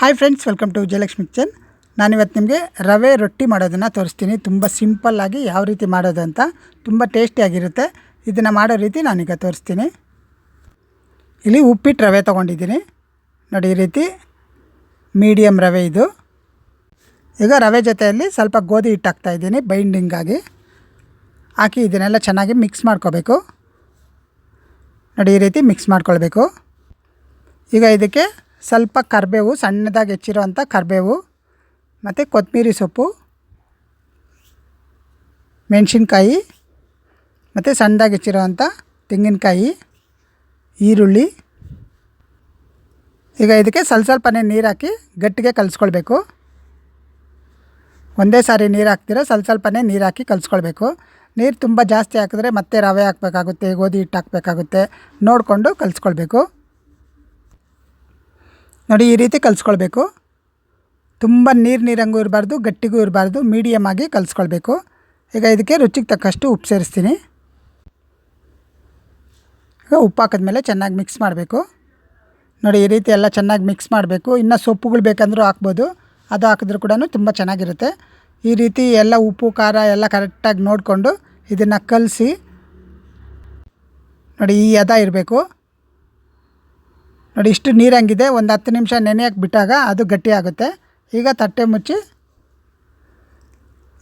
Hi friends welcome to Vijayalakshmi kitchen ನಾನಿವತ್ತು ನಿಮಗೆ ರವೆ ರೊಟ್ಟಿ ಮಾಡೋದನ್ನು ತೋರಿಸ್ತೀನಿ. ತುಂಬ ಸಿಂಪಲ್ಲಾಗಿ ಯಾವ ರೀತಿ ಮಾಡೋದು ಅಂತ ತುಂಬ ಟೇಸ್ಟಿಯಾಗಿರುತ್ತೆ ಇದನ್ನು ಮಾಡೋ ರೀತಿ ನಾನೀಗ ತೋರಿಸ್ತೀನಿ. ಇಲ್ಲಿ ಉಪ್ಪಿಟ್ಟು ರವೆ ತೊಗೊಂಡಿದ್ದೀನಿ. ನೋಡಿ ಈ ರೀತಿ ಮೀಡಿಯಮ್ ರವೆ ಇದು. ಈಗ ರವೆ ಜೊತೆಯಲ್ಲಿ ಸ್ವಲ್ಪ ಗೋಧಿ ಹಿಟ್ಟು ಹಾಕ್ತಾಯಿದ್ದೀನಿ ಬೈಂಡಿಂಗಾಗಿ ಹಾಕಿ ಇದನ್ನೆಲ್ಲ ಚೆನ್ನಾಗಿ ಮಿಕ್ಸ್ ಮಾಡ್ಕೋಬೇಕು. ನೋಡಿ ಈ ರೀತಿ ಮಿಕ್ಸ್ ಮಾಡ್ಕೊಳ್ಬೇಕು. ಈಗ ಇದಕ್ಕೆ ಸ್ವಲ್ಪ ಕರಿಬೇವು, ಸಣ್ಣದಾಗಿ ಹೆಚ್ಚಿರೋವಂಥ ಕರಿಬೇವು, ಮತ್ತು ಕೊತ್ತಂಬರಿ ಸೊಪ್ಪು, ಮೆಣಸಿನ್ಕಾಯಿ, ಮತ್ತು ಸಣ್ಣದಾಗಿ ಹೆಚ್ಚಿರೋವಂಥ ತೆಂಗಿನಕಾಯಿ, ಈರುಳ್ಳಿ. ಈಗ ಇದಕ್ಕೆ ಸ್ವಲ್ಪ ಸ್ವಲ್ಪನೇ ನೀರು ಹಾಕಿ ಗಟ್ಟಿಗೆ ಕಲಿಸ್ಕೊಳ್ಬೇಕು. ಒಂದೇ ಸಾರಿ ನೀರು ಹಾಕ್ತೀರ ಸ್ವಲ್ಪ ಸ್ವಲ್ಪನೇ ನೀರು ಹಾಕಿ ಕಲಿಸ್ಕೊಳ್ಬೇಕು. ನೀರು ತುಂಬ ಜಾಸ್ತಿ ಹಾಕಿದ್ರೆ ಮತ್ತೆ ರವೆ ಹಾಕಬೇಕಾಗುತ್ತೆ, ಗೋಧಿ ಹಿಟ್ಟು ಹಾಕಬೇಕಾಗುತ್ತೆ. ನೋಡಿಕೊಂಡು ಕಲಿಸ್ಕೊಳ್ಬೇಕು. ನೋಡಿ, ಈ ರೀತಿ ಕಲಿಸ್ಕೊಳ್ಬೇಕು. ತುಂಬ ನೀರು ನೀರಂಗೂ ಇರಬಾರ್ದು, ಗಟ್ಟಿಗೂ ಇರಬಾರ್ದು ಮೀಡಿಯಮ್ ಆಗಿ ಕಲಿಸ್ಕೊಳ್ಬೇಕು. ಈಗ ಇದಕ್ಕೆ ರುಚಿಗೆ ತಕ್ಕಷ್ಟು ಉಪ್ಪು ಸೇರಿಸ್ತೀನಿ. ಈಗ ಉಪ್ಪು ಹಾಕಿದ್ಮೇಲೆ ಚೆನ್ನಾಗಿ ಮಿಕ್ಸ್ ಮಾಡಬೇಕು. ನೋಡಿ, ಈ ರೀತಿ ಎಲ್ಲ ಚೆನ್ನಾಗಿ ಮಿಕ್ಸ್ ಮಾಡಬೇಕು. ಇನ್ನು ಸೊಪ್ಪುಗಳು ಬೇಕಂದರೂ ಹಾಕ್ಬೋದು. ಅದು ಹಾಕಿದ್ರೂ ಕೂಡ ತುಂಬ ಚೆನ್ನಾಗಿರುತ್ತೆ. ಈ ರೀತಿ ಎಲ್ಲ ಉಪ್ಪು, ಖಾರ ಎಲ್ಲ ಕರೆಕ್ಟಾಗಿ ನೋಡಿಕೊಂಡು ಇದನ್ನು ಕಲಸಿ, ನೋಡಿ, ಈ ಹದ ಇರಬೇಕು. ನೋಡಿ, ಇಷ್ಟು ನೀರಂಗಿದೆ ಒಂದು ಹತ್ತು ನಿಮಿಷ ನೆನೆಯಕ್ಕೆ ಬಿಟ್ಟಾಗ ಅದು ಗಟ್ಟಿ ಆಗುತ್ತೆ. ಈಗ ತಟ್ಟೆ ಮುಚ್ಚಿ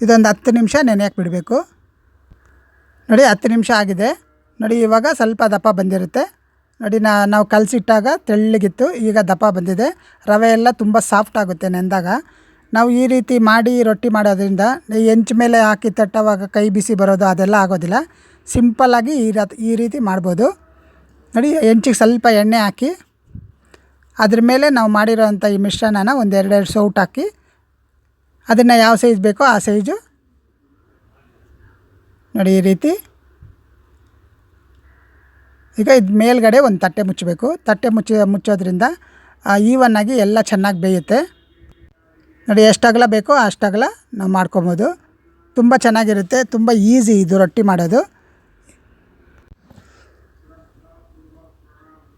ಇದೊಂದು ಹತ್ತು ನಿಮಿಷ ನೆನೆಯಕ್ಕೆ ಬಿಡಬೇಕು. ನೋಡಿ, ಹತ್ತು ನಿಮಿಷ ಆಗಿದೆ. ನೋಡಿ, ಇವಾಗ ಸ್ವಲ್ಪ ದಪ್ಪ ಬಂದಿರುತ್ತೆ. ನೋಡಿ, ನಾ, ನಾವು ಕಲಸಿಟ್ಟಾಗ ತೆಳ್ಳಗಿತ್ತು. ಈಗ ದಪ್ಪ ಬಂದಿದೆ. ರವೆ ಎಲ್ಲ ತುಂಬ ಸಾಫ್ಟ್ ಆಗುತ್ತೆ ನೆಂದಾಗ. ನಾವು ಈ ರೀತಿ ಮಾಡಿ, ರೊಟ್ಟಿ ಮಾಡೋದ್ರಿಂದ ಹೆಂಚ ಮೇಲೆ ಹಾಕಿ ತಟ್ಟವಾಗ ಕೈ ಬಿಸಿ ಬರೋದು ಅದೆಲ್ಲ ಆಗೋದಿಲ್ಲ. ಸಿಂಪಲ್ಲಾಗಿ ಈ ರೀತಿ ಮಾಡ್ಬೋದು. ನೋಡಿ, ಹೆಂಚಿಗೆ ಸ್ವಲ್ಪ ಎಣ್ಣೆ ಹಾಕಿ ಅದ್ರ ಮೇಲೆ ನಾವು ಮಾಡಿರೋ ಅಂಥ ಈ ಮಿಶ್ರಣನ ಒಂದೆರಡೆರಡು ಸೌಟ್ ಹಾಕಿ ಅದನ್ನು ಯಾವ ಸೈಜ್ ಬೇಕೋ ಆ ಸೈಜು ನೋಡಿ ಈ ರೀತಿ. ಈಗ ಇದು ಮೇಲ್ಗಡೆ ಒಂದು ತಟ್ಟೆ ಮುಚ್ಚಬೇಕು. ತಟ್ಟೆ ಮುಚ್ಚಿ ಮುಚ್ಚೋದ್ರಿಂದ ಈವನ್ನಾಗಿ ಎಲ್ಲ ಚೆನ್ನಾಗಿ ಬೇಯುತ್ತೆ. ನೋಡಿ ಎಷ್ಟು ಅಗಲ ಬೇಕೋ ಅಷ್ಟು ಅಗಲ ನಾವು ಮಾಡ್ಕೊಬೋದು. ತುಂಬ ಚೆನ್ನಾಗಿರುತ್ತೆ, ತುಂಬ ಈಸಿ ಇದು ರೊಟ್ಟಿ ಮಾಡೋದು.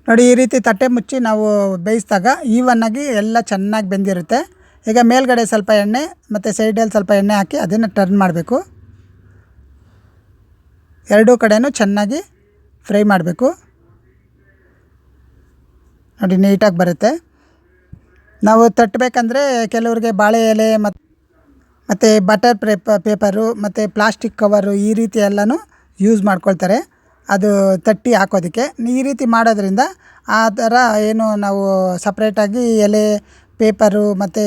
ನೋಡಿ, ಈ ರೀತಿ ತಟ್ಟೆ ಮುಚ್ಚಿ ನಾವು ಬೇಯಿಸಿದಾಗ ಈವನ್ನಾಗಿ ಎಲ್ಲ ಚೆನ್ನಾಗಿ ಬೆಂದಿರುತ್ತೆ. ಈಗ ಮೇಲ್ಗಡೆ ಸ್ವಲ್ಪ ಎಣ್ಣೆ, ಮತ್ತು ಸೈಡಲ್ಲಿ ಸ್ವಲ್ಪ ಎಣ್ಣೆ ಹಾಕಿ ಅದನ್ನು ಟರ್ನ್ ಮಾಡಬೇಕು. ಎರಡೂ ಕಡೆಯೂ ಚೆನ್ನಾಗಿ ಫ್ರೈ ಮಾಡಬೇಕು. ನೋಡಿ, ನೀಟಾಗಿ ಬರುತ್ತೆ. ನಾವು ತಟ್ಟಬೇಕಂದ್ರೆ ಕೆಲವ್ರಿಗೆ ಬಾಳೆ ಎಲೆ ಮತ್ತು ಮತ್ತು ಬಟರ್ ಪೇಪ ಪೇಪರು ಮತ್ತು ಪ್ಲಾಸ್ಟಿಕ್ ಕವರು ಈ ರೀತಿ ಎಲ್ಲನೂ ಯೂಸ್ ಮಾಡ್ಕೊಳ್ತಾರೆ. ಅದು ತಟ್ಟಿ ಹಾಕೋದಕ್ಕೆ. ಈ ರೀತಿ ಮಾಡೋದ್ರಿಂದ ಆ ಥರ ಏನು ನಾವು ಸಪ್ರೇಟಾಗಿ ಎಲೆ, ಪೇಪರು ಮತ್ತು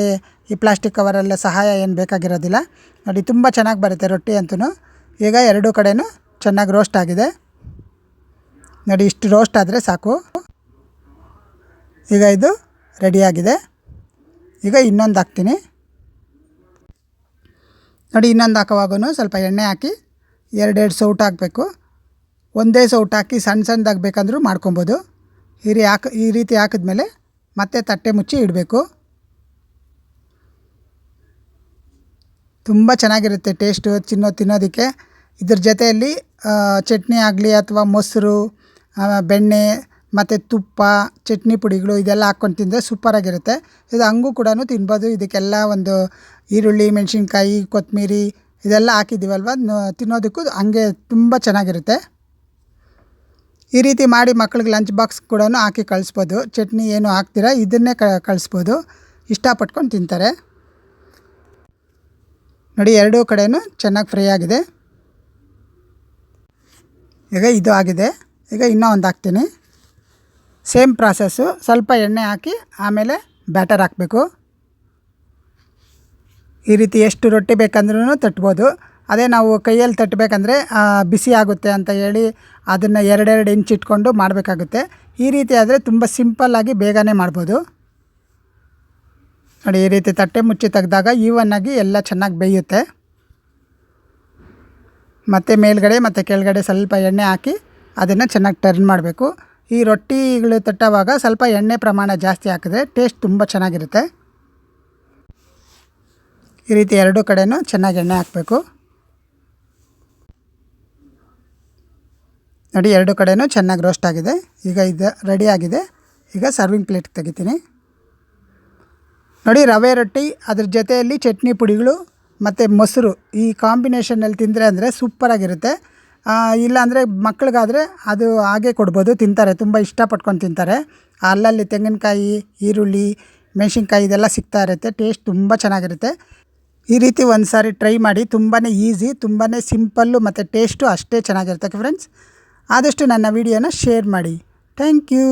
ಈ ಪ್ಲಾಸ್ಟಿಕ್ ಕವರೆಲ್ಲ ಸಹಾಯ ಏನು ಬೇಕಾಗಿರೋದಿಲ್ಲ. ನೋಡಿ ತುಂಬ ಚೆನ್ನಾಗಿ ಬರುತ್ತೆ ರೊಟ್ಟಿ ಅಂತೂ. ಈಗ ಎರಡೂ ಕಡೆಯೂ ಚೆನ್ನಾಗಿ ರೋಸ್ಟ್ ಆಗಿದೆ. ನೋಡಿ ಇಷ್ಟು ರೋಸ್ಟ್ ಆದರೆ ಸಾಕು. ಈಗ ಇದು ರೆಡಿಯಾಗಿದೆ ಈಗ ಇನ್ನೊಂದು ಹಾಕ್ತೀನಿ. ನೋಡಿ ಇನ್ನೊಂದು ಹಾಕೋವಾಗೂ ಸ್ವಲ್ಪ ಎಣ್ಣೆ ಹಾಕಿ ಎರಡೆರಡು ಸೌಟ್ ಹಾಕಬೇಕು. ಒಂದೇ ಸೌಟ್ ಹಾಕಿ ಸಣ್ಣ ಸಣ್ಣದಾಗಿ ಬೇಕಂದ್ರೂ ಮಾಡ್ಕೊಬೋದು. ಈ ರೀ ಹಾಕಿ, ಈ ರೀತಿ ಹಾಕಿದ್ಮೇಲೆ ಮತ್ತೆ ತಟ್ಟೆ ಮುಚ್ಚಿ ಇಡಬೇಕು. ತುಂಬ ಚೆನ್ನಾಗಿರುತ್ತೆ ಟೇಸ್ಟು, ತಿನ್ನೋ, ತಿನ್ನೋದಕ್ಕೆ. ಇದ್ರ ಜೊತೆಯಲ್ಲಿ ಚಟ್ನಿ ಆಗಲಿ ಅಥವಾ ಮೊಸರು ಬೆಣ್ಣೆ, ಮತ್ತು ತುಪ್ಪ, ಚಟ್ನಿ ಪುಡಿಗಳು ಇದೆಲ್ಲ ಹಾಕ್ಕೊಂಡು ತಿಂದರೆ ಸೂಪರಾಗಿರುತ್ತೆ. ಇದು ಹಂಗೂ ಕೂಡ ತಿನ್ಬೋದು. ಇದಕ್ಕೆಲ್ಲ ಒಂದು ಈರುಳ್ಳಿ, ಮೆಣಸಿನ್ಕಾಯಿ ಕೊತ್ತಂಬರಿ ಇದೆಲ್ಲ ಹಾಕಿದ್ದೀವಲ್ವ? ತಿನ್ನೋದಕ್ಕೂ ಹಂಗೆ ತುಂಬ ಚೆನ್ನಾಗಿರುತ್ತೆ. ಈ ರೀತಿ ಮಾಡಿ ಮಕ್ಳಿಗೆ ಲಂಚ್ ಬಾಕ್ಸ್ ಕೂಡ ಹಾಕಿ ಕಳಿಸ್ಬೋದು. ಚಟ್ನಿ ಏನು ಹಾಕ್ತೀರ ಇದನ್ನೇ ಕಳಿಸ್ಬೋದು. ಇಷ್ಟಪಟ್ಕೊಂಡು ತಿಂತಾರೆ. ನೋಡಿ ಎರಡೂ ಕಡೆಯೂ ಚೆನ್ನಾಗಿ ಫ್ರೈ ಆಗಿದೆ. ಈಗ ಇದು ಆಗಿದೆ. ಈಗ ಇನ್ನೂ ಒಂದು ಹಾಕ್ತೀನಿ. ಸೇಮ್ ಪ್ರಾಸೆಸ್ಸು ಸ್ವಲ್ಪ ಎಣ್ಣೆ ಹಾಕಿ ಆಮೇಲೆ ಬ್ಯಾಟರ್ ಹಾಕಬೇಕು. ಈ ರೀತಿ ಎಷ್ಟು ರೊಟ್ಟಿ ಬೇಕಂದ್ರೂ ತಟ್ಬೋದು. ಅದೇ ನಾವು ಕೈಯಲ್ಲಿ ತಟ್ಟಬೇಕಂದ್ರೆ ಬಿಸಿ ಆಗುತ್ತೆ ಅಂತ ಹೇಳಿ ಅದನ್ನು ಎರಡೆರಡು ಇಂಚ್ ಇಟ್ಕೊಂಡು ಮಾಡಬೇಕಾಗುತ್ತೆ. ಈ ರೀತಿ ಆದರೆ ತುಂಬ ಸಿಂಪಲ್ಲಾಗಿ ಬೇಗನೆ ಮಾಡ್ಬೋದು. ನೋಡಿ, ಈ ರೀತಿ ತಟ್ಟೆ ಮುಚ್ಚಿ ತೆಗೆದಾಗ ಈವನ್ನಾಗಿ ಎಲ್ಲ ಚೆನ್ನಾಗಿ ಬೇಯುತ್ತೆ. ಮತ್ತು ಮೇಲ್ಗಡೆ ಮತ್ತು ಕೆಳಗಡೆ ಸ್ವಲ್ಪ ಎಣ್ಣೆ ಹಾಕಿ ಅದನ್ನು ಚೆನ್ನಾಗಿ ಟರ್ನ್ ಮಾಡಬೇಕು. ಈ ರೊಟ್ಟಿಗಳು ತಟ್ಟವಾಗ ಸ್ವಲ್ಪ ಎಣ್ಣೆ ಪ್ರಮಾಣ ಜಾಸ್ತಿ ಹಾಕಿದ್ರೆ ಟೇಸ್ಟ್ ತುಂಬ ಚೆನ್ನಾಗಿರುತ್ತೆ. ಈ ರೀತಿ ಎರಡೂ ಕಡೆಯೂ ಚೆನ್ನಾಗಿ ಎಣ್ಣೆ ಹಾಕಬೇಕು. ನೋಡಿ, ಎರಡು ಕಡೆಯೂ ಚೆನ್ನಾಗಿ ರೋಸ್ಟ್ ಆಗಿದೆ. ಈಗ ಇದು ರೆಡಿ ಆಗಿದೆ. ಈಗ ಸರ್ವಿಂಗ್ ಪ್ಲೇಟ್ ತೆಗಿತೀನಿ. ನೋಡಿ, ರವೆ ರೊಟ್ಟಿ, ಅದ್ರ ಜೊತೆಯಲ್ಲಿ ಚಟ್ನಿ ಪುಡಿಗಳು ಮತ್ತು ಮೊಸರು. ಈ ಕಾಂಬಿನೇಷನಲ್ಲಿ ತಿಂದರೆ ಅಂದರೆ ಸೂಪರಾಗಿರುತ್ತೆ ಇಲ್ಲಾಂದರೆ ಮಕ್ಳಿಗಾದರೆ ಅದು ಹಾಗೆ ಕೊಡ್ಬೋದು, ತಿಂತಾರೆ. ತುಂಬ ಇಷ್ಟಪಟ್ಕೊಂಡು ತಿಂತಾರೆ. ಅಲ್ಲಲ್ಲಿ ತೆಂಗಿನಕಾಯಿ, ಈರುಳ್ಳಿ, ಮೆಣಸಿನ್ಕಾಯಿ ಇದೆಲ್ಲ ಸಿಗ್ತಾ ಇರುತ್ತೆ. ಟೇಸ್ಟ್ ತುಂಬ ಚೆನ್ನಾಗಿರುತ್ತೆ. ಈ ರೀತಿ ಒಂದು ಸಾರಿ ಟ್ರೈ ಮಾಡಿ ತುಂಬಾ ಈಸಿ ತುಂಬಾ ಸಿಂಪಲ್ಲು ಮತ್ತು ಟೇಸ್ಟು ಅಷ್ಟೇ ಚೆನ್ನಾಗಿರುತ್ತೆ ಫ್ರೆಂಡ್ಸ್ ಆದಷ್ಟು ನನ್ನ ವೀಡಿಯೋನ ಶೇರ್ ಮಾಡಿ. Thank you.